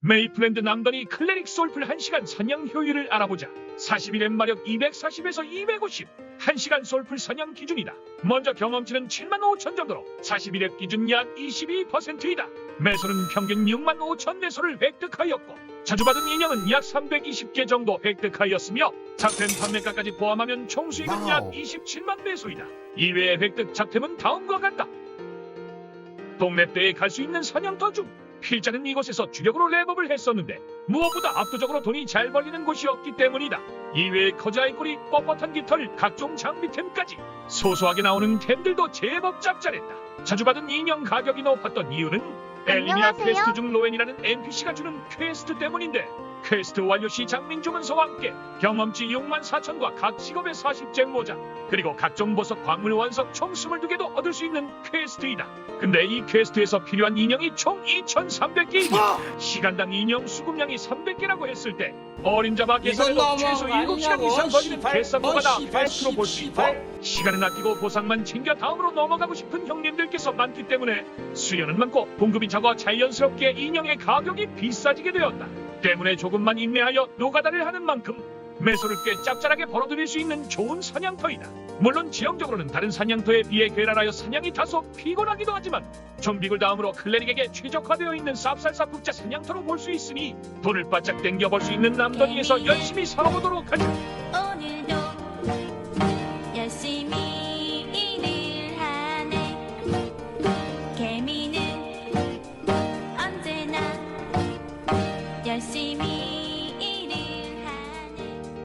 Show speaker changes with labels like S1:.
S1: 메이플랜드 남더니 클레릭 솔플 1시간 사냥 효율을 알아보자. 41의 마력 240에서 250. 1시간 솔플 사냥 기준이다. 먼저 경험치는 7만 5천 정도로 41의 기준 약 22%이다. 매소는 평균 6만 5천 매소를 획득하였고 자주 받은 인형은 약 320개 정도 획득하였으며 작템 판매가까지 포함하면 총 수익은 약
S2: 와우.
S1: 27만 매소이다. 이외의 획득 작템은 다음과 같다. 동맵대에 갈 수 있는 사냥터 중 필자는 이곳에서 주력으로 랩업을 했었는데 무엇보다 압도적으로 돈이 잘 벌리는 곳이었기 때문이다. 이외에 커자의 꼬리, 뻣뻣한 깃털, 각종 장비템까지 소소하게 나오는 템들도 제법 짭짤했다. 자주 받은 인형 가격이 높았던 이유는 엘리미아
S3: 안녕하세요.
S1: 퀘스트 중 로엔이라는 NPC가 주는 퀘스트 때문인데 퀘스트 완료 시 장민 주문서와 함께 경험치 6만 4천과 각 직업의 40쟁 모자 그리고 각종 보석 광물 원석 총 22개도 얻을 수 있는 퀘스트이다. 근데 이 퀘스트에서 필요한 인형이 총 2,300개이고 시간당 인형 수급량이 300개라고 했을 때 어림잡아 계산해도
S2: 너무한
S1: 최소
S2: 거
S1: 7시간
S2: 아니냐고.
S1: 이상 걸리는
S2: 시발,
S1: 계산보다
S2: 어, 시발,
S1: 퀘스트로 볼 수 있고
S2: 시발.
S1: 시간은 아끼고 보상만 챙겨 다음으로 넘어가고 싶은 형님들께서 많기 때문에 수요는 많고 공급이 적어 자연스럽게 인형의 가격이 비싸지게 되었다. 때문에 조금만 인내하여 노가다를 하는 만큼 매소를 꽤 짭짤하게 벌어들일 수 있는 좋은 사냥터이다. 물론 지형적으로는 다른 사냥터에 비해 괴랄하여 사냥이 다소 피곤하기도 하지만 좀비굴 다음으로 클레릭에게 최적화되어 있는 쌉쌀쌉 국자 사냥터로 볼 수 있으니 돈을 바짝 땡겨 벌수 있는 남더니에서 열심히 살아보도록 하자.